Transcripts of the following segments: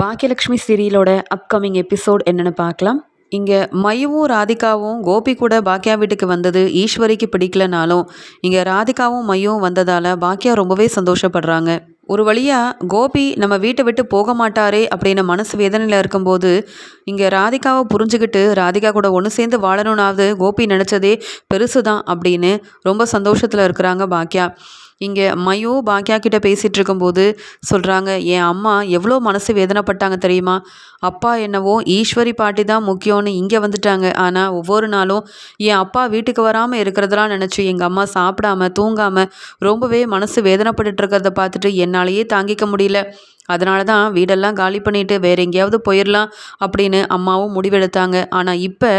Bhagyalakshmi சீரியலோட upcoming episode என்னென்னு பார்க்கலாம். இங்கே மயுவும் ராதிகாவும் கோபி கூட பாக்கியா வீட்டுக்கு வந்தது ஈஸ்வரிக்கு பிடிக்கலனாலும் இங்கே ராதிகாவும் மையும் வந்ததால் பாக்கியா ரொம்பவே சந்தோஷப்படுறாங்க. ஒரு வழியாக கோபி நம்ம வீட்டை விட்டு போக மாட்டாரே அப்படின்னு மனசு வேதனையில் இருக்கும்போது இங்கே ராதிகாவை புரிஞ்சுக்கிட்டு ராதிகா கூட ஒன்று சேர்ந்து வாழணும்னாவது கோபி நினச்சதே பெருசு தான் அப்படின்னு ரொம்ப சந்தோஷத்தில் இருக்கிறாங்க பாக்கியா இங்கே மயு பாக்கியா கிட்ட பேசிகிட்டு இருக்கும்போது சொல்கிறாங்க என் அம்மா எவ்வளோ மனசு வேதனைப்பட்டாங்க தெரியுமா? அப்பா என்னவோ ஈஸ்வரி பாட்டி தான் முக்கியம்னு இங்கே வந்துட்டாங்க. ஆனால் ஒவ்வொரு நாளும் என் அப்பா வீட்டுக்கு வராமல் இருக்கிறதெல்லாம் நினச்சி எங்கள் அம்மா சாப்பிடாம தூங்காமல் ரொம்பவே மனசு வேதனைப்பட்டுட்டு இருக்கிறத பார்த்துட்டு என்னாலேயே தாங்கிக்க முடியல. அதனால தான் வீடெல்லாம் காலி பண்ணிட்டு வேற எங்கேயாவது போயிடலாம் அப்படின்னு அம்மாவும் முடிவெடுத்தாங்க. ஆனால் இப்போ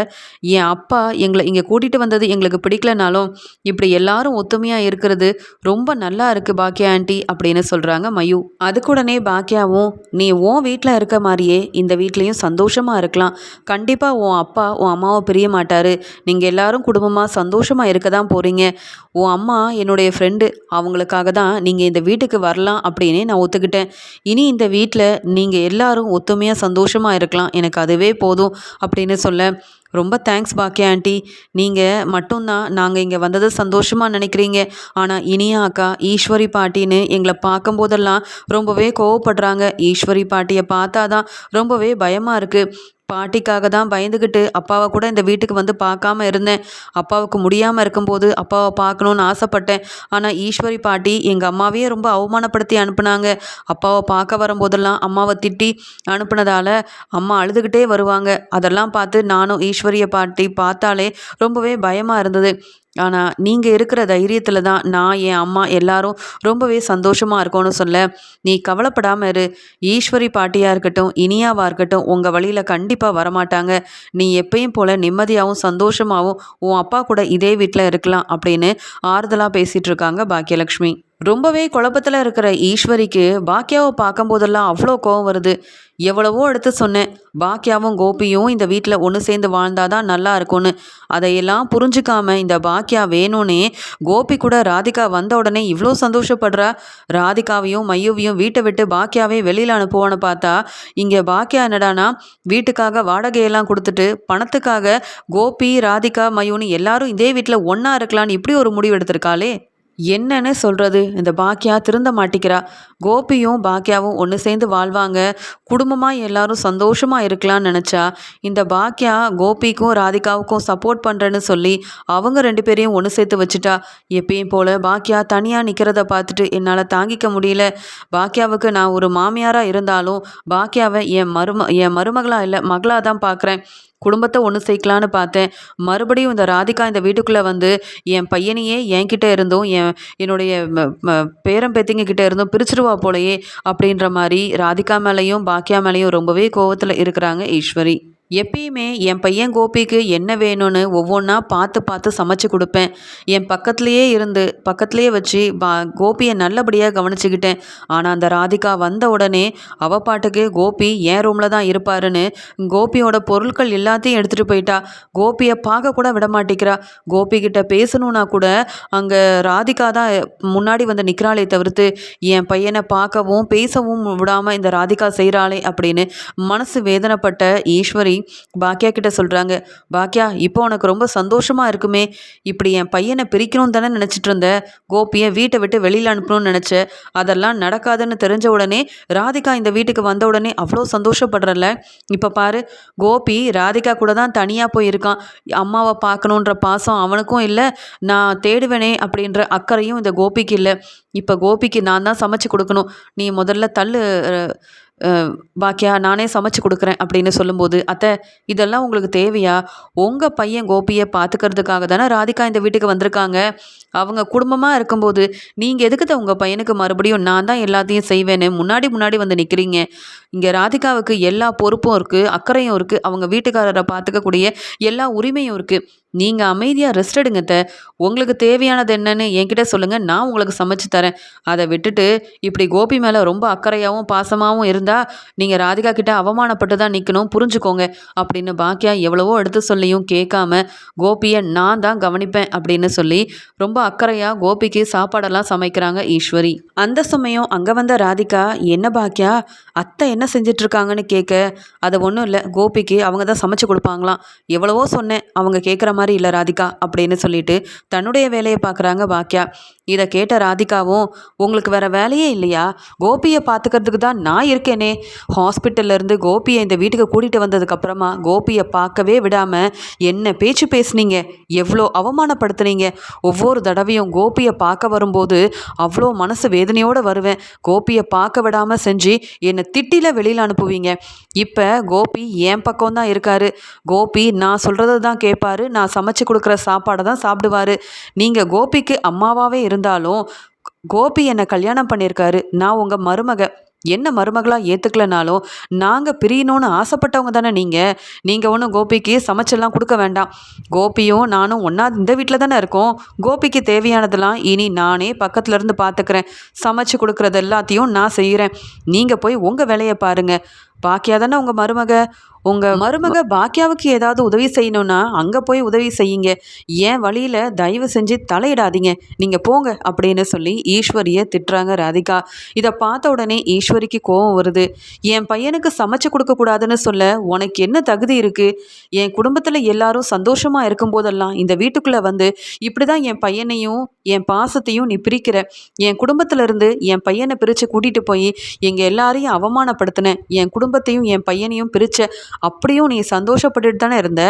என் அப்பா எங்களை இங்கே கூட்டிகிட்டு வந்தது எங்களுக்கு பிடிக்கலனாலும் இப்படி எல்லாரும் ஒத்துமையாக இருக்கிறது ரொம்ப நல்லா இருக்குது பாக்கியா ஆண்டி அப்படின்னு சொல்கிறாங்க மயு. அதுக்குடனே பாக்கியாவும் நீ உன் வீட்டில் இருக்க மாதிரியே இந்த வீட்லேயும் சந்தோஷமாக இருக்கலாம். கண்டிப்பாக உன் அப்பா உன் அம்மாவை பிரிய மாட்டார். நீங்கள் எல்லாரும் குடும்பமாக சந்தோஷமாக இருக்க தான் போகிறீங்க உன் அம்மா என்னுடைய ஃப்ரெண்டு அவங்களுக்காக தான் நீங்கள் இந்த வீட்டுக்கு வரலாம் அப்படின்னு நான் ஒத்துக்கிட்டேன். இனி இந்த வீட்டில் நீங்கள் எல்லாரும் ஒத்துமையாக சந்தோஷமாக இருக்கலாம். எனக்கு அதுவே போதும் அப்படின்னு சொல்ல ரொம்ப தேங்க்ஸ் பாக்கியா ஆண்டி நீங்கள் மட்டும்தான் நாங்கள் இங்கே வந்தது சந்தோஷமாக நினைக்கிறீங்க. ஆனால் இனியா அக்கா ஈஸ்வரி பாட்டின்னு எங்களை பார்க்கும்போதெல்லாம் ரொம்பவே கோவப்படுறாங்க. ஈஸ்வரி பாட்டியை பார்த்தா தான் ரொம்பவே பயமாக இருக்குது பாட்டிக்காக தான் பயந்துக்கிட்டு அப்பாவை கூட இந்த வீட்டுக்கு வந்து பார்க்காம இருந்தேன். அப்பாவுக்கு முடியாமல் இருக்கும்போது அப்பாவை பார்க்கணுன்னு ஆசைப்பட்டேன். ஆனால் ஈஸ்வரி பாட்டி எங்கள் அம்மாவையே ரொம்ப அவமானப்படுத்தி அனுப்புனாங்க. அப்பாவை பார்க்க வரும்போதெல்லாம் அம்மாவை திட்டி அனுப்புனதால் அம்மா அழுதுகிட்டே வருவாங்க. அதெல்லாம் பார்த்து நானும் ஈஸ்வரிய பாட்டி பார்த்தாலே ரொம்பவே பயமாக இருந்தது. ஆனால் நீங்கள் இருக்கிற தைரியத்தில் தான் நான் என் அம்மா எல்லாரும் ரொம்பவே சந்தோஷமாக இருக்கோன்னு சொல்ல நீ கவலைப்படாமல் இரு. ஈஸ்வரி பாட்டியாக இருக்கட்டும் இனியாவாக இருக்கட்டும் உங்கள் வழியில் கண்டிப்பாக வரமாட்டாங்க. நீ எப்பயும் போல் நிம்மதியாகவும் சந்தோஷமாகவும் உன் அப்பா கூட இதே வீட்டில் இருக்கலாம் அப்படின்னு ஆறுதலாக பேசிகிட்டு இருக்காங்க பாக்கியலக்ஷ்மி. ரொம்பவே குழப்பத்தில் இருக்கிற ஈஸ்வரிக்கு பாக்கியாவை பார்க்கும்போதெல்லாம் அவ்வளோ கோவம் வருது. எவ்வளவோ எடுத்து சொன்னேன். பாக்கியாவும் கோபியும் இந்த வீட்டில் ஒன்று சேர்ந்து வாழ்ந்தாதான் நல்லா இருக்கும்னு. அதையெல்லாம் புரிஞ்சுக்காம இந்த பாக்கியா வேணும்னே கோபி கூட ராதிகா வந்த உடனே இவ்வளோ சந்தோஷப்படுறா. ராதிகாவையும் மையுவையும் வீட்டை விட்டு பாக்கியாவே வெளியில் அனுப்புவான்னு பார்த்தா இங்கே பாக்கியா என்னடானா வீட்டுக்காக வாடகையெல்லாம் கொடுத்துட்டு பணத்துக்காக கோபி ராதிகா மயுன்னு எல்லாரும் இதே வீட்டில் ஒன்றா இருக்கலான்னு இப்படி ஒரு முடிவு எடுத்திருக்காளே. என்னன்னு சொல்கிறது இந்த பாக்கியா திருந்த மாட்டிக்கிறா. கோபியும் பாக்கியாவும் ஒன்று சேர்ந்து வாழ்வாங்க. குடும்பமாக எல்லாரும் சந்தோஷமாக இருக்கலாம்னு நினச்சா இந்த பாக்கியா கோபிக்கும் ராதிகாவுக்கும் சப்போர்ட் பண்ணுறேன்னு சொல்லி அவங்க ரெண்டு பேரையும் ஒன்று சேர்த்து வச்சுட்டா. எப்பயும் போல் பாக்கியா தனியாக நிற்கிறத பார்த்துட்டு என்னால் தாங்கிக்க முடியல. பாக்கியாவுக்கு நான் ஒரு மாமியாராக இருந்தாலும் பாக்கியாவை என் மரும என் மருமகளாக இல்லை மகளாக தான் பார்க்குறேன் குடும்பத்தை ஒன்று சேர்க்கலான்னு பார்த்தேன். மறுபடியும் இந்த ராதிகா இந்த வீட்டுக்குள்ளே வந்து என் பையனையே என்கிட்ட இருந்தும் என் என்னுடைய பேரம் பேத்திங்க கிட்ட இருந்தும் பிரிச்சிருவா போலையே அப்படின்ற மாதிரி ராதிகா மேலேயும் பாக்கியா மேலேயும் ரொம்பவே கோவத்தில் இருக்கிறாங்க ஈஸ்வரி. எப்பயுமே என் பையன் கோபிக்கு என்ன வேணும்னு ஒவ்வொன்றா பார்த்து பார்த்து சமைச்சு கொடுப்பேன். என் பக்கத்துலேயே இருந்து பக்கத்துலேயே வச்சு பா கோபியை நல்லபடியாக கவனிச்சுக்கிட்டேன். ஆனால் அந்த ராதிகா வந்த உடனே அவ பாட்டுக்கு கோபி என் ரூமில் தான் இருப்பாருன்னு கோபியோட பொருட்கள் எல்லாத்தையும் எடுத்துகிட்டு போயிட்டா. கோபியை பார்க்க கூட விட மாட்டேங்கிறா. கோபி கிட்ட பேசணுன்னா கூட அங்கே ராதிகா தான் முன்னாடி வந்து நிற்கிறாளே தவிர்த்து என் பையனை பார்க்கவும் பேசவும் விடாமல் இந்த ராதிகா செய்கிறாளே அப்படின்னு மனசு வேதனைப்பட்ட ஈஸ்வரி பாக்கியா கிட்ட சொல்கிறாங்க பாக்கியா இப்போ உனக்கு ரொம்ப சந்தோஷமாக இருக்குமே. இப்படி என் பையனை பிரிக்கணும் தானே நினச்சிட்டு இருந்த? கோபியை வீட்டை விட்டு வெளியில் அனுப்பணும்னு நினச்ச? அதெல்லாம் நடக்காதுன்னு தெரிஞ்ச உடனே ராதிகா இந்த வீட்டுக்கு வந்த உடனே அவ்வளோ சந்தோஷப்படுறல இப்போ பாரு கோபி ராதிகா கூட தான் தனியாக போயிருக்கான். அம்மாவை பார்க்கணுன்ற பாசம் அவனுக்கும் இல்லை. நான் தேடுவேனே அப்படின்ற அக்கறையும் இந்த கோபிக்கு இல்லை. இப்போ கோபிக்கு நான் தான் சமைச்சு கொடுக்கணும். நீ முதல்ல தள்ளு பாக்கியா நானே சமைச்சு கொடுக்குறேன் அப்படின்னு சொல்லும்போது அத்தை இதெல்லாம் உங்களுக்கு தேவையா? உங்கள் பையன் கோபியை பார்த்துக்கிறதுக்காக தானே ராதிகா இந்த வீட்டுக்கு வந்திருக்காங்க. அவங்க குடும்பமாக இருக்கும்போது நீங்கள் எதுக்கு உங்கள் பையனுக்கு மறுபடியும் நான் தான் எல்லாத்தையும் செய்வேன்னு முன்னாடி முன்னாடி வந்து நிற்கிறீங்க இங்கே ராதிகாவுக்கு எல்லா பொறுப்பும் இருக்குது அக்கறையும் இருக்குது அவங்க வீட்டுக்காரரை பார்த்துக்கக்கூடிய எல்லா உரிமையும் இருக்குது நீங்கள் அமைதியாக ரெஸ்ட் எடுங்க த உங்களுக்கு தேவையானது என்னன்னு என்கிட்ட சொல்லுங்கள் நான் உங்களுக்கு சமைச்சு தரேன். அதை விட்டுட்டு இப்படி கோபி மேலே ரொம்ப அக்கறையாகவும் பாசமாகவும் இருந்தால் நீங்கள் ராதிகா கிட்ட அவமானப்பட்டு தான் நிற்கணும் புரிஞ்சுக்கோங்க. அப்படின்னு பாக்கியா எவ்வளவோ எடுத்து சொல்லியும் கேட்காம கோபியை நான் தான் கவனிப்பேன் அப்படின்னு சொல்லி ரொம்ப அக்கறையாக கோபிக்கு சாப்பாடெல்லாம் சமைக்கிறாங்க ஈஸ்வரி. அந்த சமயம் அங்கே வந்த ராதிகா என்ன பாக்கியா அத்தை என்ன செஞ்சிட்ருக்காங்கன்னு கேட்க அது ஒன்றும் இல்லை. கோபிக்கு அவங்க தான் சமைச்சு கொடுப்பாங்களாம். எவ்வளவோ சொன்னேன். அவங்க கேட்குற மாதிரி இல்லை ராதிகா அப்படின்னு சொல்லிட்டு தன்னுடைய வேலையை பார்க்குறாங்க பாக்கியா இதை கேட்ட ராதிகாவும் உங்களுக்கு வேற வேலையே இல்லையா? கோபியை பார்த்துக்கிறதுக்கு தான் நான் இருக்கேனே. ஹாஸ்பிட்டல்ல இருந்து கோபியை இந்த வீட்டுக்கு கூட்டிகிட்டு வந்ததுக்கப்புறமா கோபியை பார்க்கவே விடாமல் என்ன பேச்சு பேசுனீங்க? எவ்வளோ அவமானப்படுத்துனீங்க? ஒவ்வொரு தடவையும் கோபியை பார்க்க வரும்போது அவ்வளோ மனசு வேதனையோடு வருவேன். கோபியை பார்க்க விடாமல் செஞ்சு என்னை திட்டியில் வெளியில் அனுப்புவீங்க. இப்போ கோபி என் பக்கம் தான் இருக்காரு. கோபி நான் சொல்கிறத தான் கேட்பாரு நான் சமைச்சு கொடுக்குற சாப்பாடை தான் சாப்பிடுவாரு. நீங்கள் கோபிக்கு அம்மாவாகவே இருந்தாலும் கோபி என்னை கல்யாணம் பண்ணியிருக்காரு. நான் உங்கள் மருமக. என்ன மருமகளாக ஏற்றுக்கலனாலும் நாங்கள் பிரியணும்னு ஆசைப்பட்டவங்க தானே நீங்கள் நீங்கள் ஒன்றும் கோபிக்கு சமைச்செல்லாம் கொடுக்க வேண்டாம். கோபியும் நானும் ஒன்றா இந்த வீட்டில் தானே இருக்கோம். கோபிக்கு தேவையானதெல்லாம் இனி நானே பக்கத்துல இருந்து பார்த்துக்கிறேன் சமைச்சு கொடுக்குறது எல்லாத்தையும் நான் செய்கிறேன் நீங்கள் போய் உங்கள் வேலையை பாருங்கள் பாக்கியா தானே உங்கள் மருமக? உங்கள் மருமக பாக்கியாவுக்கு ஏதாவது உதவி செய்யணும்னா அங்கே போய் உதவி செய்யுங்க. ஏன் வழியில் தயவு செஞ்சு தலையிடாதீங்க. நீங்கள் போங்க அப்படின்னு சொல்லி ஈஸ்வரியை திட்டுறாங்க ராதிகா. இதை பார்த்த உடனே ஈஸ்வரிக்கு கோபம் வருது. என் பையனுக்கு சமைச்சு கொடுக்கக்கூடாதுன்னு சொல்ல உனக்கு என்ன தகுதி இருக்குது என் குடும்பத்தில் எல்லாரும் சந்தோஷமாக இருக்கும்போதெல்லாம் இந்த வீட்டுக்குள்ளே வந்து இப்படி தான் என் பையனையும் என் பாசத்தையும் நீ பிரிக்கிற. என் குடும்பத்துல இருந்து என் பையனை பிரித்து கூட்டிகிட்டு போய் எங்கள் எல்லாரையும் அவமானப்படுத்தின. என் குடும்பத்தையும் என் பையனையும் பிரிச்ச அப்படியும் நீ சந்தோஷப்பட்டுட்டு தானே இருந்த?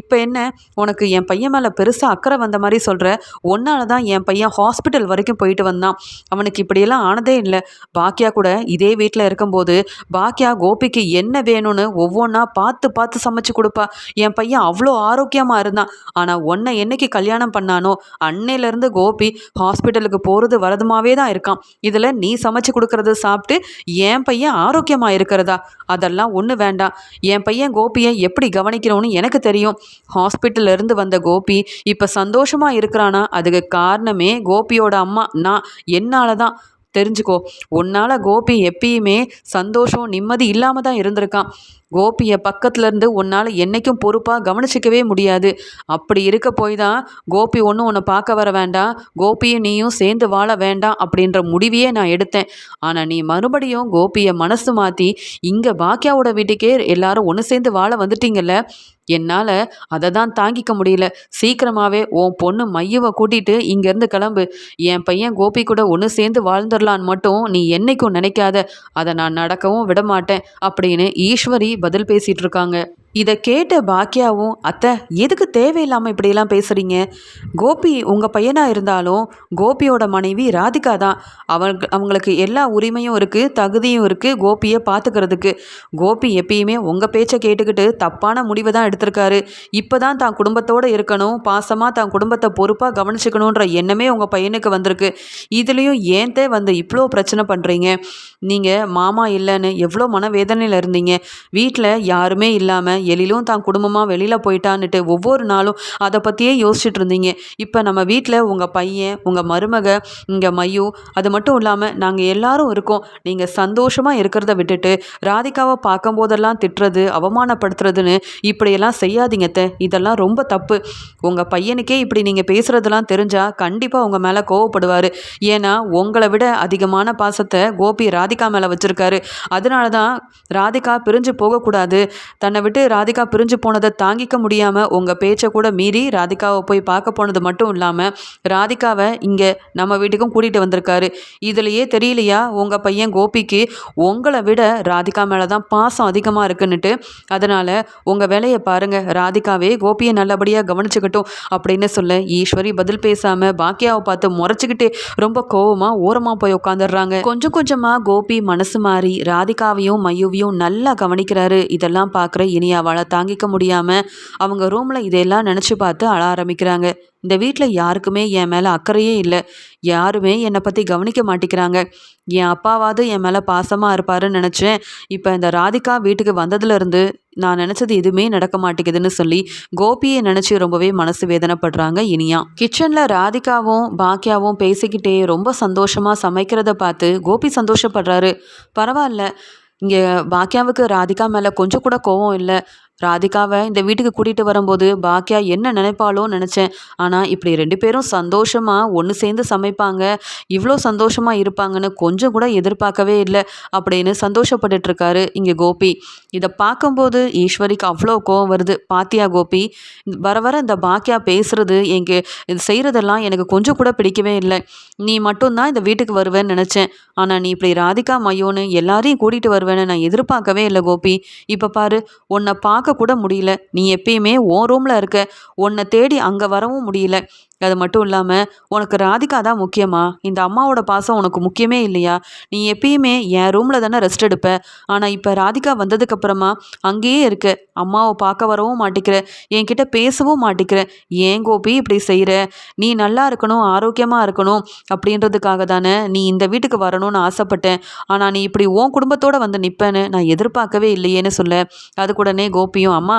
இப்போ என்ன? உனக்கு என் பையன் மேலே பெருசாக அக்கறை வந்த மாதிரி சொல்கிற ஒன்றால் தான் என் பையன் ஹாஸ்பிட்டல் வரைக்கும் போயிட்டு வந்தான். அவனுக்கு இப்படியெல்லாம் ஆனதே இல்லை. பாக்கியா கூட இதே வீட்டில் இருக்கும்போது பாக்கியா கோபிக்கு என்ன வேணும்னு ஒவ்வொன்றா பார்த்து பார்த்து சமைச்சு கொடுப்பா. என் பையன் அவ்வளோ ஆரோக்கியமாக இருந்தான். ஆனால் ஒன்றை என்னைக்கு கல்யாணம் பண்ணானோ அன்னையிலேருந்து கோபி ஹாஸ்பிட்டலுக்கு போகிறது வரதுமாவே தான் இருக்கான். இதில் நீ சமைச்சு கொடுக்கறத சாப்பிட்டு என் பையன் ஆரோக்கியமாக இருக்கிறதா? அதெல்லாம் ஒன்று வேண்டாம். என் பையன் கோபியை எப்படி கவனிக்கணும்னு எனக்கு தெரியும். ஹாஸ்பிட்டல்லேருந்து வந்த கோபி இப்போ சந்தோஷமாக இருக்கிறானா? அதுக்கு காரணமே கோபியோட அம்மா. நான் என்னால் தான் தெரிஞ்சுக்கோ. உன்னால் கோபி எப்பயுமே சந்தோஷம் நிம்மதி இல்லாமல் தான் இருந்திருக்கான். கோபியை பக்கத்துலேருந்து உன்னால் என்றைக்கும் பொறுப்பாக கவனிச்சிக்கவே முடியாது. அப்படி இருக்க போய் தான் கோபி ஒன்றும் உன்னை பார்க்க வர வேண்டாம். கோபியும் நீயும் சேர்ந்து வாழ வேண்டாம் அப்படின்ற முடிவையே நான் எடுத்தேன். ஆனால் நீ மறுபடியும் கோபியை மனசு மாற்றி இங்கே பாக்கியாவோட வீட்டுக்கே எல்லாரும் ஒன்று சேர்ந்து வாழ வந்துட்டீங்கல்ல? என்னால் அதை தான் தாங்கிக்க முடியல. சீக்கிரமாகவே உன் பொண்ணு மையவை கூட்டிகிட்டு இங்கேருந்து கிளம்பு. என் பையன் கோபி கூட ஒன்று சேர்ந்து வாழ்ந்துடலான்னு மட்டும் நீ என்னைக்கும் நினைக்காத. அதை நான் நடக்கவும் விட மாட்டேன் அப்படின்னு ஈஸ்வரி பதில் பேசிகிட்டு இருக்காங்க இதை கேட்ட பாக்கியாவும் அத்தை எதுக்கு தேவையில்லாமல் இப்படியெல்லாம் பேசுகிறீங்க கோபி உங்கள் பையனாக இருந்தாலும் கோபியோட மனைவி ராதிகா தான். அவங்க அவங்களுக்கு எல்லா உரிமையும் இருக்குது தகுதியும் இருக்குது கோபியை பார்த்துக்கிறதுக்கு கோபி எப்பயுமே உங்கள் பேச்சை கேட்டுக்கிட்டு தப்பான முடிவை தான் எடுத்திருக்காரு. இப்போ தான் தான் குடும்பத்தோடு இருக்கணும் பாசமாக தான் குடும்பத்தை பொறுப்பாக கவனிச்சுக்கணுன்ற எண்ணமே உங்கள் பையனுக்கு வந்திருக்கு. இதுலேயும் ஏன்தே வந்து இவ்வளோ பிரச்சனை பண்ணுறீங்க நீங்கள் மாமா இல்லைன்னு எவ்வளோ மனவேதனையில் இருந்தீங்க? வீட்டில் வீட்டில் யாருமே இல்லாமல் எழிலும் தான் குடும்பமாக வெளியில் போயிட்டான்னுட்டு ஒவ்வொரு நாளும் அதை பற்றியே யோசிச்சுட்டு இருந்தீங்க. இப்போ நம்ம வீட்டில் உங்கள் பையன் உங்கள் மருமக இங்கே மையு அது மட்டும் இல்லாமல் நாங்கள் எல்லாரும் இருக்கோம். நீங்கள் சந்தோஷமாக இருக்கிறத விட்டுட்டு ராதிகாவை பார்க்கும்போதெல்லாம் திட்டுறது அவமானப்படுத்துறதுன்னு இப்படியெல்லாம் செய்யாதீங்கத்த இதெல்லாம் ரொம்ப தப்பு. உங்கள் பையனுக்கே இப்படி நீங்கள் பேசுகிறதெல்லாம் தெரிஞ்சால் கண்டிப்பாக உங்கள் மேலே கோவப்படுவார். ஏன்னா உங்களை விட அதிகமான பாசத்தை கோபி ராதிகா மேலே வச்சுருக்காரு. அதனால தான் ராதிகா பிரிஞ்சு போக இருக்கக்கூடாது தன்னை விட்டு ராதிகா பிரிஞ்சு போனதை தாங்கிக்க முடியாமல் உங்கள் பேச்சை கூட மீறி ராதிகாவை போய் பார்க்க போனது மட்டும் இல்லாமல் ராதிகாவை இங்கே நம்ம வீட்டுக்கும் கூட்டிகிட்டு வந்திருக்காரு. இதுலையே தெரியலையா? உங்கள் பையன் கோபிக்கு உங்களை விட ராதிகா மேலே தான் பாசம் அதிகமாக இருக்குன்னுட்டு. அதனால் உங்கள் வேலையை பாருங்கள் ராதிகாவே கோபியை நல்லபடியாக கவனிச்சுக்கட்டும் அப்படின்னு சொல்ல ஈஸ்வரி பதில் பேசாமல் பாக்கியாவை பார்த்து முறைச்சிக்கிட்டே ரொம்ப கோவமாக ஓரமாக போய் உட்காந்துடுறாங்க. கொஞ்சம் கொஞ்சமாக கோபி மனசு மாறி ராதிகாவையும் மையுவையும் நல்லா கவனிக்கிறாரு. இதெல்லாம் பார்க்குற இனியாவால் தாங்கிக்க முடியாமல் அவங்க ரூமில் இதையெல்லாம் நினச்சி பார்த்து அழ ஆரம்பிக்கிறாங்க. இந்த வீட்டில் யாருக்குமே என் மேலே அக்கறையே இல்லை. யாருமே என்னை பற்றி கவனிக்க மாட்டேங்கிறாங்க. என் அப்பாவாவது என் மேலே பாசமாக இருப்பாருன்னு நினச்சேன். இப்போ இந்த ராதிகா வீட்டுக்கு வந்ததுலேருந்து நான் நினச்சது எதுவுமே நடக்க மாட்டேங்குதுன்னு சொல்லி கோபியை நினச்சி ரொம்பவே மனசு வேதனைப்படுறாங்க இனியா. கிச்சனில் ராதிகாவும் பாக்கியாவும் பேசிக்கிட்டே ரொம்ப சந்தோஷமாக சமைக்கிறத பார்த்து கோபி சந்தோஷப்படுறாரு. பரவாயில்ல இங்கே பாக்கியாவுக்கு ராதிகா மேலே கொஞ்சம் கூட கோவம் இல்லை. ராதிகாவை இந்த வீட்டுக்கு கூட்டிகிட்டு வரும்போது பாக்கியா என்ன நினைப்பாளோன்னு நினச்சேன். ஆனால் இப்படி ரெண்டு பேரும் சந்தோஷமாக ஒன்று சேர்ந்து சமைப்பாங்க இவ்வளோ சந்தோஷமாக இருப்பாங்கன்னு கொஞ்சம் கூட எதிர்பார்க்கவே இல்லை அப்படின்னு சந்தோஷப்பட்டுட்ருக்காரு இங்கே கோபி. இதை பார்க்கும்போது ஈஸ்வரிக்கு அவ்வளோ கோவம் வருது. பாத்தியா கோபி வர வர இந்த பாக்கியா பேசுகிறது எங்கே இது செய்கிறதெல்லாம் எனக்கு கொஞ்சம் கூட பிடிக்கவே இல்லை. நீ மட்டும்தான் இந்த வீட்டுக்கு வருவேன்னு நினச்சேன். ஆனால் நீ இப்படி ராதிகா மையோன்னு எல்லாரையும் கூட்டிகிட்டு வருவேன்னு நான் எதிர்பார்க்கவே இல்லை கோபி. இப்போ பாரு உன்னை பார்க்க கூட முடியல. நீ எப்பயுமே ஓ ரூமில் இருக்க. உன்னை தேடி அங்கே வரவும் முடியல. அது மட்டும் இல்லாமல் உனக்கு ராதிகா தான் முக்கியமா? இந்த அம்மாவோட பாசம் உனக்கு முக்கியமே இல்லையா? நீ எப்பயுமே என் ரூமில் தானே ரெஸ்ட் எடுப்ப. ஆனால் இப்போ ராதிகா வந்ததுக்கப்புறமா அங்கேயே இருக்க. அம்மாவை பார்க்க வரவும் மாட்டேங்கிற என்கிட்ட பேசவும் மாட்டேங்கிற ஏன் கோபி இப்படி செய்கிற நீ நல்லா இருக்கணும் ஆரோக்கியமாக இருக்கணும் அப்படின்றதுக்காக தானே நீ இந்த வீட்டுக்கு வரணும்னு ஆசைப்பட்டேன். ஆனால் நீ இப்படி உன் குடும்பத்தோடு வந்து நிற்பேன்னு நான் எதிர்பார்க்கவே இல்லையேன்னு சொல்ல. அது கூடனே கோபியும் அம்மா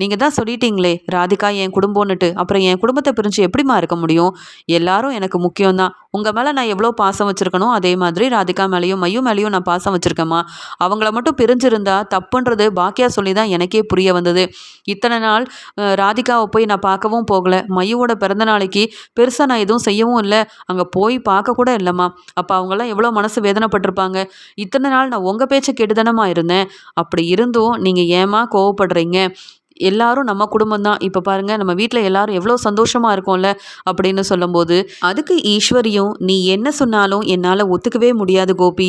நீங்கள் தான் சொல்லிட்டீங்களே ராதிகா என் குடும்பம்னுட்டு. அப்புறம் என் குடும்பத்தை பிரிஞ்சு எப்படிம்மா இருக்க முடியும்? எல்லாரும் எனக்கு முக்கியம்தான். உங்கள் மேலே நான் எவ்வளோ பாசம் வச்சுருக்கணும் அதே மாதிரி ராதிகா மேலேயும் மையும் மேலேயும் நான் பாசம் வச்சுருக்கேம்மா. அவங்கள மட்டும் பிரிஞ்சிருந்தா தப்புன்றது பாக்கியா சொல்லி தான் எனக்கே புரிய வந்தது. இத்தனை நாள் ராதிகாவை போய் நான் பார்க்கவும் போகலை. மையோட பிறந்த நாளைக்கு பெருசாக நான் எதுவும் செய்யவும் இல்லை. அங்கே போய் பார்க்க கூட இல்லைம்மா. அப்போ அவங்களாம் எவ்வளோ மனசு வேதனைப்பட்டிருப்பாங்க. இத்தனை நாள் நான் உங்கள் பேச்சை கேட்டுதானம்மா இருந்தேன். அப்படி இருந்தும் நீங்கள் ஏமா கோவப்படுறீங்க? எல்லாரும் நம்ம குடும்பம் தான் இப்போ பாருங்கள் நம்ம வீட்டில் எல்லாரும் எவ்வளோ சந்தோஷமாக இருக்கோம்ல அப்படின்னு சொல்லும்போது அதுக்கு ஈஸ்வரியும் நீ என்ன சொன்னாலும் என்னால் ஒத்துக்கவே முடியாது கோபி.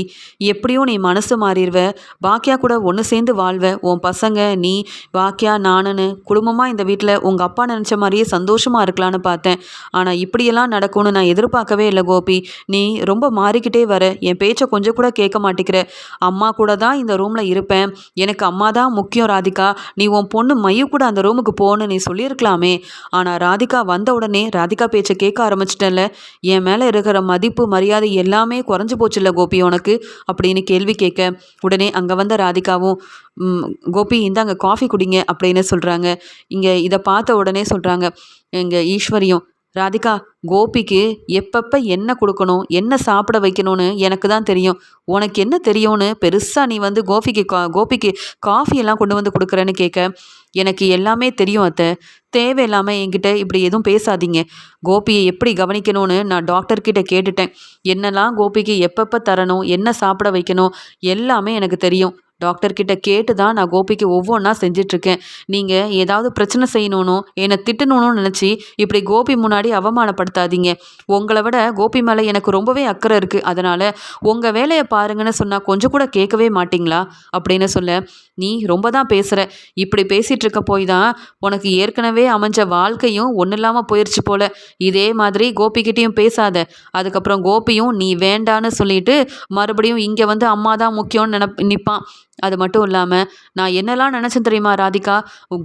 எப்படியும் நீ மனசு மாறிடுவ பாக்கியா கூட ஒன்று சேர்ந்து வாழ்வ. உன் பசங்க நீ பாக்கியா நானுன்னு குடும்பமாக இந்த வீட்டில் உங்கள் அப்பா நினச்ச மாதிரியே சந்தோஷமாக இருக்கலான்னு பார்த்தேன். ஆனால் இப்படியெல்லாம் நடக்கும்னு நான் எதிர்பார்க்கவே இல்லை கோபி. நீ ரொம்ப மாறிக்கிட்டே வர. என் பேச்சை கொஞ்சம் கூட கேட்க மாட்டேங்கிற அம்மா கூட தான் இந்த ரூமில் இருப்பேன். எனக்கு அம்மா தான் முக்கியம் ராதிகா. நீ உன் பொண்ணு மை நீயும் கூட அந்த ரூமுக்கு போன்னு நீ சொல்லியிருக்கலாமே. ஆனால் ராதிகா வந்த உடனே ராதிகா பேச்சை கேட்க ஆரம்பிச்சிட்டேன்ல. என் மேலே இருக்கிற மதிப்பு மரியாதை எல்லாமே குறைஞ்சி போச்சுல்ல கோபி உனக்கு? அப்படின்னு கேள்வி கேட்க உடனே அங்கே வந்த ராதிகாவும் கோபி இந்தாங்க காஃபி குடிங்க அப்படின்னு சொல்கிறாங்க இங்கே இதை பார்த்த உடனே சொல்கிறாங்க இங்கே ஈஸ்வரியும் ராதிகா கோபிக்கு எப்பப்போ என்ன கொடுக்கணும் என்ன சாப்பிட வைக்கணும்னு எனக்கு தான் தெரியும். உனக்கு என்ன தெரியும்னு பெருசாக நீ வந்து கோபிக்கு கா கோபிக்கு காஃபி எல்லாம் கொண்டு வந்து கொடுக்குறேன்னு கேட்க எனக்கு எல்லாமே தெரியும் அத்தை. தேவையில்லாமல் என்கிட்ட இப்படி எதுவும் பேசாதீங்க. கோபியை எப்படி கவனிக்கணும்னு நான் டாக்டர்கிட்ட கேட்டுட்டேன். என்னெல்லாம் கோபிக்கு எப்பப்போ தரணும் என்ன சாப்பிட வைக்கணும் எல்லாமே எனக்கு தெரியும். டாக்டர்கிட்ட கேட்டு தான் நான் கோபிக்கு ஒவ்வொன்றா செஞ்சிட்ருக்கேன். நீங்கள் ஏதாவது பிரச்சனை செய்யணும்னு என்னை திட்டணும்னு நினச்சி இப்படி கோபி முன்னாடி அவமானப்படுத்தாதீங்க. உங்களை விட கோபி மேலே எனக்கு ரொம்பவே அக்கறை இருக்குது அதனால் உங்கள் வேலையை பாருங்கன்னு சொன்னால் கொஞ்சம் கூட கேட்கவே மாட்டிங்களா? அப்படின்னு சொல்ல நீ ரொம்ப தான் பேசுகிற இப்படி பேசிகிட்டு இருக்க போய் தான் உனக்கு ஏற்கனவே அமைஞ்ச வாழ்க்கையும் ஒன்றும் இல்லாமல் போயிடுச்சு போல். இதே மாதிரி கோபிக்கிட்டேயும் பேசாத. அதுக்கப்புறம் கோபியும் நீ வேண்டான்னு சொல்லிட்டு மறுபடியும் இங்கே வந்து அம்மா தான் முக்கியம்னு நினப் நிற்பான் அது மட்டும் இல்லாமல் நான் என்னெல்லாம் நினச்சேன் தெரியுமா ராதிகா?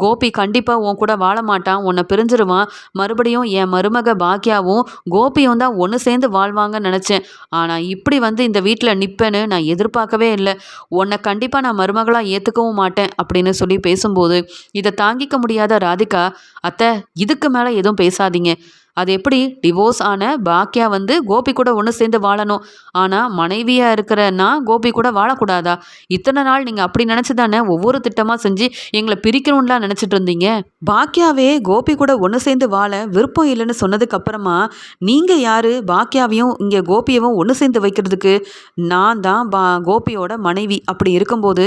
கோபி கண்டிப்பாக உன் கூட வாழ மாட்டான் உன்னை பிரிஞ்சிருவான். மறுபடியும் என் மருமக பாக்கியாவும் கோபியும் தான் ஒன்று சேர்ந்து வாழ்வாங்கன்னு நினச்சேன். ஆனால் இப்படி வந்து இந்த வீட்டில் நிற்பேன்னு நான் எதிர்பார்க்கவே இல்லை. உன்னை கண்டிப்பாக நான் மருமகளாக ஏற்றுக்கவும் மாட்டேன் அப்படின்னு சொல்லி பேசும்போது இதை தாங்கிக்க முடியாத ராதிகா அத்தை இதுக்கு மேலே எதுவும் பேசாதீங்க. அது எப்படி? டிவோர்ஸ் ஆன பாக்கியா வந்து கோபி கூட ஒன்று சேர்ந்து வாழணும். ஆனால் மனைவியாக இருக்கிறன்னா கோபி கூட வாழக்கூடாதா? இத்தனை நாள் நீங்கள் அப்படி நினச்சி தானே ஒவ்வொரு திட்டமாக செஞ்சு எங்களை பிரிக்கணும்லாம் நினச்சிட்டு இருந்தீங்க? பாக்கியாவே கோபி கூட ஒன்று சேர்ந்து வாழ விருப்பம் இல்லைன்னு சொன்னதுக்கப்புறமா நீங்கள் யார்? பாக்கியாவையும் இங்கே கோபியவும் ஒன்று சேர்ந்து வைக்கிறதுக்கு நான் தான் பா கோபியோட மனைவி. அப்படி இருக்கும்போது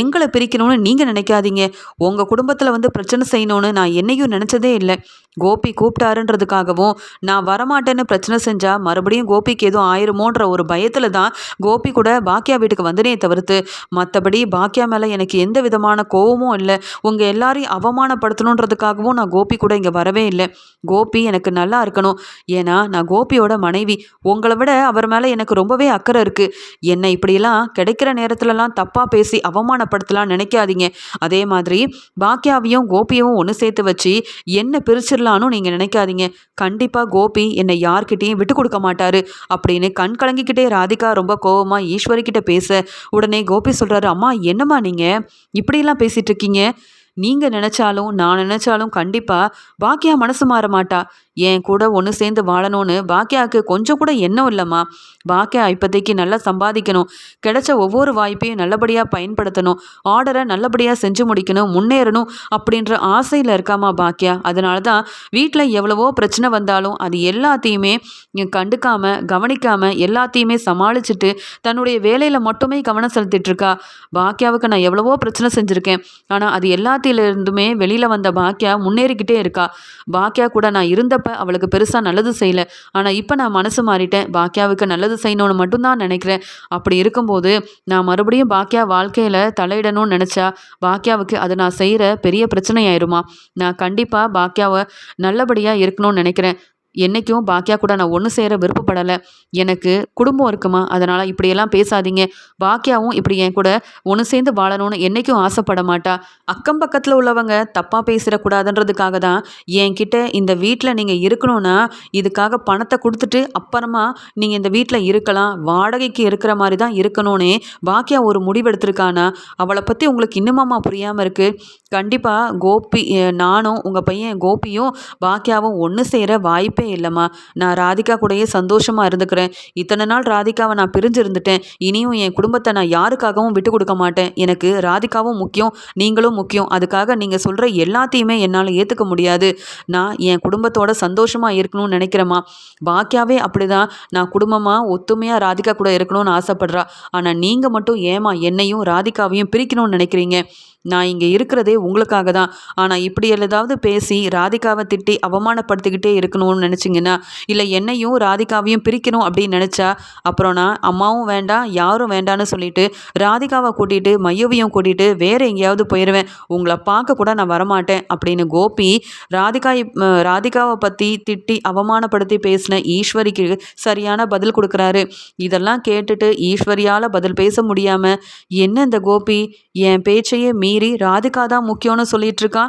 எங்களை பிரிக்கணும்னு நீங்கள் நினைக்காதீங்க. உங்கள் குடும்பத்தில் வந்து பிரச்சனை செய்யணும்னு நான் என்னையும் நினச்சதே இல்லை. கோபி கூப்பிட்டாருன்றதுக்காகவும் நான் வரமாட்டேன்னு பிரச்சனை செஞ்சால் மறுபடியும் கோபிக்கு எதுவும் ஆயிருமோன்ற ஒரு பயத்தில் தான் கோபி கூட பாக்கியா வீட்டுக்கு வந்தனே தவிர்த்து மற்றபடி பாக்கியா மேலே எனக்கு எந்த விதமான கோபமும் இல்லை. உங்கள் எல்லாரையும் அவமானப்படுத்தணுன்றதுக்காகவும் நான் கோபி கூட இங்கே வரவே இல்லை. கோபி எனக்கு நல்லா இருக்கணும். ஏன்னா நான் கோபியோட மனைவி. உங்களை விட அவர் மேலே எனக்கு ரொம்பவே அக்கறை இருக்குது என்னை இப்படியெல்லாம் கிடைக்கிற நேரத்துலலாம் தப்பாக பேசி அவமானப்படுத்தலாம் நினைக்காதீங்க. அதே மாதிரி பாக்கியாவையும் கோபியவும் ஒன்று சேர்த்து வச்சு என்ன பிரிச்சிடலாம் விட்டுடலான்னு நீங்கள் நினைக்காதீங்க. கண்டிப்பாக கோபி என்னை யார்கிட்டையும் விட்டு கொடுக்க மாட்டாரு. அப்படின்னு கண் கலங்கிக்கிட்டே ராதிகா ரொம்ப கோபமாக ஈஸ்வரி கிட்ட பேச உடனே கோபி சொல்கிறாரு அம்மா என்னம்மா நீங்கள் இப்படிலாம் பேசிகிட்டு இருக்கீங்க? நீங்கள் நினச்சாலும் நான் நினச்சாலும் கண்டிப்பாக பாக்கியா மனசு மாற மாட்டா. என் கூட ஒன்று சேர்ந்து வாழணும்னு பாக்கியாவுக்கு கொஞ்சம் கூட எண்ணம் இல்லைம்மா. பாக்கியா இப்போதைக்கு நல்லா சம்பாதிக்கணும். கிடைச்ச ஒவ்வொரு வாய்ப்பையும் நல்லபடியாக பயன்படுத்தணும். ஆர்டரை நல்லபடியாக செஞ்சு முடிக்கணும் முன்னேறணும் அப்படின்ற ஆசையில் இருக்காமா பாக்கியா அதனால தான் வீட்டில் எவ்வளவோ பிரச்சனை வந்தாலும் அது எல்லாத்தையுமே கண்டுக்காமல் கவனிக்காமல் எல்லாத்தையுமே சமாளிச்சுட்டு தன்னுடைய வேலையில் மட்டுமே கவனம் செலுத்திட்டு இருக்கா. பாக்கியாவுக்கு நான் எவ்வளவோ பிரச்சனை செஞ்சுருக்கேன். ஆனால் அது எல்லாத்தையும் எல்லாத்திலிருந்துமே வெளியில் வந்த பாக்கியா முன்னேறிக்கிட்டே இருக்கா. பாக்கியா கூட நான் இருந்தப்ப அவளுக்கு பெருசாக நல்லது செய்யலை. ஆனால் இப்போ நான் மனசு மாறிட்டேன். பாக்கியாவுக்கு நல்லது செய்யணும்னு மட்டும்தான் நினைக்கிறேன். அப்படி இருக்கும்போது நான் மறுபடியும் பாக்கியா வாழ்க்கையில் தலையிடணும்னு நினச்சா பாக்கியாவுக்கு அதை நான் செய்கிற பெரிய பிரச்சனையாயிருமா? நான் கண்டிப்பாக பாக்கியாவை நல்லபடியாக இருக்கணும்னு நினைக்கிறேன். என்றைக்கும் பாக்கியா கூட நான் ஒன்று சேர விருப்பப்படலை. எனக்கு குடும்பம் இருக்குமா? அதனால் இப்படியெல்லாம் பேசாதீங்க. பாக்கியாவும் இப்படி என் கூட ஒன்று சேர்ந்து வாழணும்னு என்றைக்கும் ஆசைப்பட மாட்டா. அக்கம் பக்கத்தில் உள்ளவங்க தப்பாக பேசிடக்கூடாதுன்றதுக்காக தான் என்கிட்ட இந்த வீட்டில் நீங்கள் இருக்கணும்னா இதுக்காக பணத்தை கொடுத்துட்டு அப்புறமா நீங்கள் இந்த வீட்டில் இருக்கலாம். வாடகைக்கு இருக்கிற மாதிரி தான் இருக்கணும்னே பாக்கியா ஒரு முடிவெடுத்திருக்கானா? அவளை பற்றி உங்களுக்கு இன்னுமாமா புரியாமல் இருக்குது கண்டிப்பாக கோபி நானும் உங்கள் பையன் கோபியும் பாக்கியாவும் ஒன்று சேர வாய்ப்பு வாய்ப்பே இல்லைம்மா. நான் ராதிகா கூடயே சந்தோஷமாக இருந்துக்கிறேன். இத்தனை நாள் ராதிகாவை நான் பிரிஞ்சு இருந்துட்டேன் இனியும் என் குடும்பத்தை நான் யாருக்காகவும் விட்டு கொடுக்க மாட்டேன். எனக்கு ராதிகாவும் முக்கியம் நீங்களும் முக்கியம். அதுக்காக நீங்கள் சொல்கிற எல்லாத்தையுமே என்னால் ஏற்றுக்க முடியாது. நான் என் குடும்பத்தோட சந்தோஷமாக இருக்கணும்னு நினைக்கிறேம்மா. பாக்கியாவே அப்படிதான். நான் குடும்பமாக ஒத்துமையாக ராதிகா கூட இருக்கணும்னு ஆசைப்படுறா. ஆனால் நீங்கள் மட்டும் ஏமா என்னையும் ராதிகாவையும் பிரிக்கணும்னு நினைக்கிறீங்க? நான் இங்கே இருக்கிறதே உங்களுக்காக தான் ஆனால் இப்படி ஏதாவது பேசி ராதிகாவை திட்டி அவமானப்படுத்திக்கிட்டே இருக்கணும்னு நினச்சிங்கன்னா இல்லை என்னையும் ராதிகாவையும் பிரிக்கணும் அப்படின்னு நினச்சா அப்புறம் நான் அம்மாவும் வேண்டாம் யாரும் வேண்டான்னு சொல்லிட்டு ராதிகாவை கூட்டிகிட்டு மையவையும் கூட்டிகிட்டு வேறு எங்கேயாவது போயிடுவேன் உங்களை பார்க்க கூட நான் வரமாட்டேன் அப்படின்னு கோபி ராதிகா ராதிகாவை பற்றி திட்டி அவமானப்படுத்தி பேசின ஈஸ்வரிக்கு சரியான பதில் கொடுக்குறாரு. இதெல்லாம் கேட்டுட்டு ஈஸ்வரியால் பதில் பேச முடியாமல் என்ன இந்த கோபி? என் பேச்சையே மீ மீறி ராதிகா தான் முக்கியம்னு சொல்லிட்டு இருக்கா?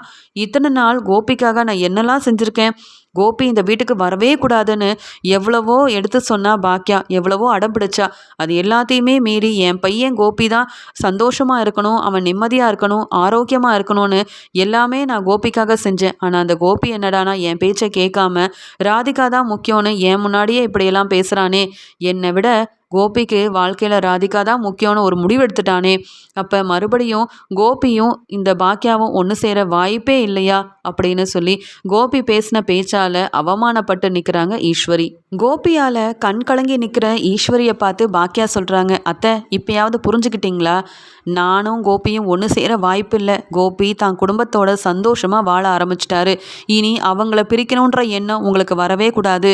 இத்தனை நாள் கோபிக்காக நான் என்னெல்லாம் செஞ்சுருக்கேன்? கோபி இந்த வீட்டுக்கு வரவே கூடாதுன்னு எவ்வளவோ எடுத்து சொன்னா பாக்கியா எவ்வளவோ அடம் பிடிச்சா. அது எல்லாத்தையுமே மீறி என் பையன் கோபி தான் சந்தோஷமாக இருக்கணும் அவன் நிம்மதியாக இருக்கணும் ஆரோக்கியமாக இருக்கணும்னு எல்லாமே நான் கோபிக்காக செஞ்சேன். ஆனால் அந்த கோபி என்னடானா என் பேச்சை கேட்காம ராதிகா தான் முக்கியம்னு என் முன்னாடியே இப்படியெல்லாம் பேசுகிறானே என்னை விட கோபிக்கு வாழ்க்கையில் ராதிகா தான் முக்கியம்னு ஒரு முடிவு எடுத்துட்டானே. அப்போ மறுபடியும் கோபியும் இந்த பாக்கியாவும் ஒன்று சேர வாய்ப்பே இல்லையா? அப்படின்னு சொல்லி கோபி பேசின பேச்சா பேச்சால் அவமானப்பட்டு நிற்கிறாங்க ஈஸ்வரி. கோபியால் கண் கலங்கி நிற்கிற ஈஸ்வரியை பார்த்து பாக்கியா சொல்கிறாங்க அத்தை இப்போயாவது புரிஞ்சுக்கிட்டீங்களா? நானும் கோபியும் ஒன்று சேர வாய்ப்பு இல்லை கோபி தான் குடும்பத்தோட சந்தோஷமாக வாழ ஆரம்பிச்சிட்டாரு. இனி அவங்கள பிரிக்கணுன்ற எண்ணம் உங்களுக்கு வரவே கூடாது.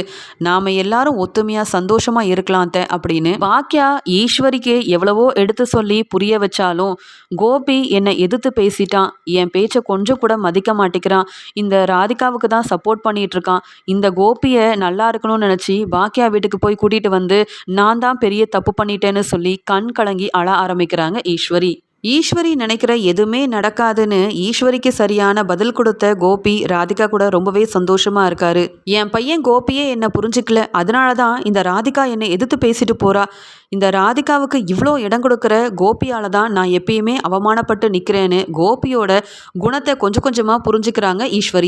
நாம் எல்லாரும் ஒத்துமையாக சந்தோஷமாக இருக்கலாம் அத்தை அப்படின்னு அப்படின்னு பாக்கியா ஈஸ்வரிக்கு எவ்வளவோ எடுத்து சொல்லி புரிய வச்சாலும் கோபி என்னை எதிர்த்து பேசிட்டான். என் பேச்சை கொஞ்சம் கூட மதிக்க மாட்டேங்கிறான். இந்த ராதிகாவுக்கு தான் சப்போர்ட் பண்ணிட்டு இருக்கான். இந்த கோபியை நல்லா இருக்கணும்னு நினச்சி பாக்கியா வீட்டுக்கு போய் கூட்டிகிட்டு வந்து நான் தான் பெரிய தப்பு பண்ணிட்டேன்னு சொல்லி கண் கலங்கி அழ ஆரம்பிக்கிறாங்க ஈஸ்வரி. ஈஸ்வரி நினைக்கிற எதுவுமே நடக்காதுன்னு ஈஸ்வரிக்கு சரியான பதில் கொடுத்த கோபி ராதிகா கூட ரொம்பவே சந்தோஷமா இருக்காரு. என் பையன் கோபியே என்னை புரிஞ்சுக்கல. அதனால தான் இந்த ராதிகா என்னை எதிர்த்து பேசிட்டு போறா. இந்த ராதிகாவுக்கு இவ்வளோ இடம் கொடுக்குற கோபியால தான் நான் எப்பயுமே அவமானப்பட்டு நிற்கிறேன்னு கோபியோட குணத்தை கொஞ்சம் கொஞ்சமாக புரிஞ்சுக்கிறாங்க ஈஸ்வரி.